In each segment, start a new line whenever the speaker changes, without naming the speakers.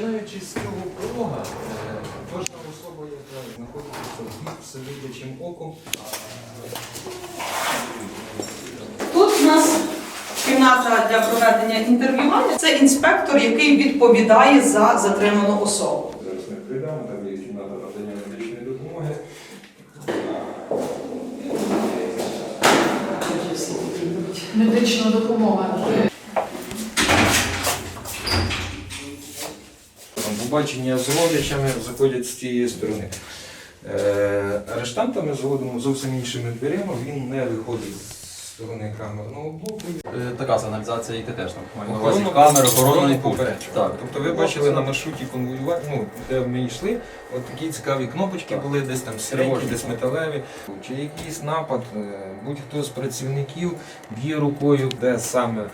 Починаючи з цього пролога, е, кожна особа, яка знаходиться всевидячим оком,
Тут у нас кімната для проведення інтерв'ювання. Це інспектор, який відповідає за затриману особу.
зараз ми прийдемо, там є кімната надання медичної допомоги.
Медична допомога.
Там побачення з родичами заходять з цієї сторони. Е, Арештанта ми заводимо зовсім іншими дверима, він не виходить з сторони камерного блоку.
Е, Така сигналізація і теж там маю на увазі
Охоронно-
камери, охоронної
охоронно
Так.
Тобто ви бачили на маршруті конвоювання, ну, де ми йшли, от такі цікаві кнопочки
Так.
були, десь там середні, десь металеві. Чи якийсь напад, е, будь-хто з працівників б'є рукою, де саме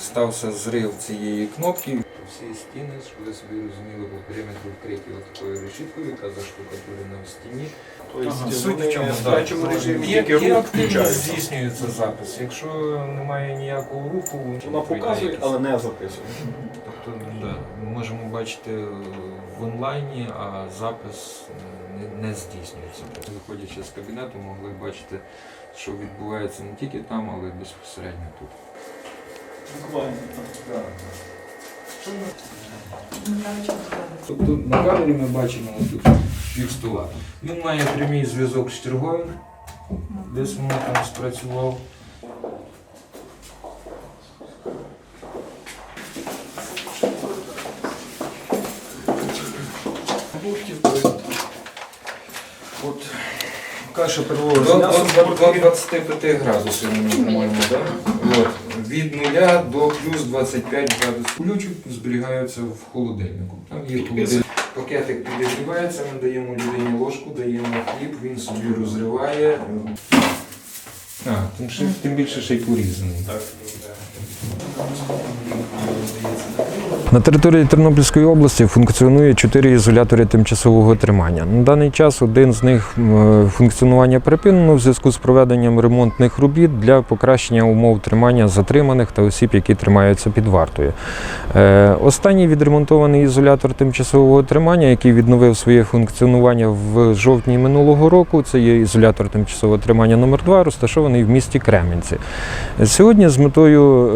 стався зрив цієї кнопки. Всі стіни, щоб ви собі розуміли, по периметру вкриті такою решіткою, яка заштукатурена в стіні.
Тобто
Суть в чому,
в режимі
є
рух
активність,
включається.
здійснюється запис. Якщо немає ніякого руху,
Вона показує, але не записує.
Тобто, ми можемо бачити е, в онлайні, а запис не, здійснюється. Виходячи з кабінету, могли бачити, що відбувається не тільки там, але й безпосередньо тут.
Буквально.
Тобто на камері ми бачимо тут пів стола. Він має прямий зв'язок з черговим, десь воно там спрацював.
От каша
До,
з
до,
м'ясом
до 25 градусів, по-моєму, да? От. Від 0 до плюс 25 градусів. Ключик зберігаються в холодильнику. Там є холодильник. Пакетик підігрівається, ми даємо людині ложку, даємо хліб, він собі розриває. А, тим, ще, тим більше ще й порізаний.
На території Тернопільської області функціонує чотири ізолятори тимчасового тримання. На даний час один з них функціонування припинено в зв'язку з проведенням ремонтних робіт для покращення умов тримання затриманих та осіб, які тримаються під вартою. Е, Останній відремонтований ізолятор тимчасового тримання, який відновив своє функціонування в жовтні минулого року, це є ізолятор тимчасового тримання номер 2 розташований в місті Кременці. Сьогодні з метою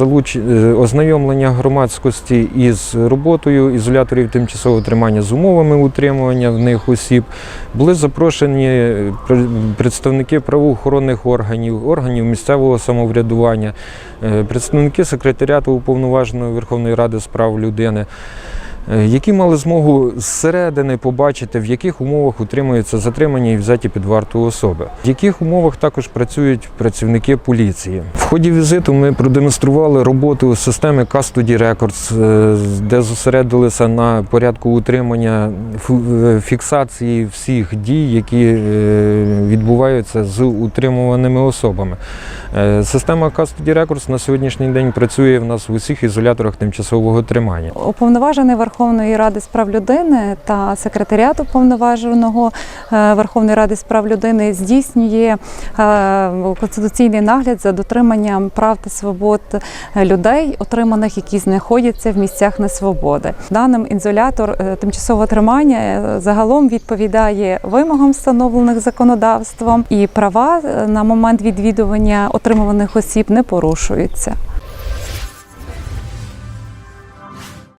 е, е, ознайомлення громадськості із роботою ізоляторів тимчасового тримання з умовами утримування в них осіб були запрошені е, представники правоохоронних органів, органів місцевого самоврядування, е, представники секретаріату уповноваженої Верховної Ради з прав людини. Е, Які мали змогу зсередини побачити, в яких умовах утримуються затримані і взяті під варту особи, в яких умовах також працюють працівники поліції. В ході візиту ми продемонстрували роботу системи Custody Records, е, де зосередилися на порядку утримання е, фіксації всіх дій, які відбуваються з утримуваними особами. Система Custody Records на сьогоднішній день працює в нас в усіх ізоляторах тимчасового тримання.
Уповноважений Верховної Ради з прав людини та секретаріат уповноваженого е, Верховної Ради з прав людини здійснює е, конституційний нагляд за дотриманням прав та свобод е, людей, отриманих, які знаходяться в місцях несвободи. Даним ізолятор е, тимчасового тримання загалом відповідає вимогам, встановлених законодавством, і права на момент відвідування отримуваних осіб не порушуються.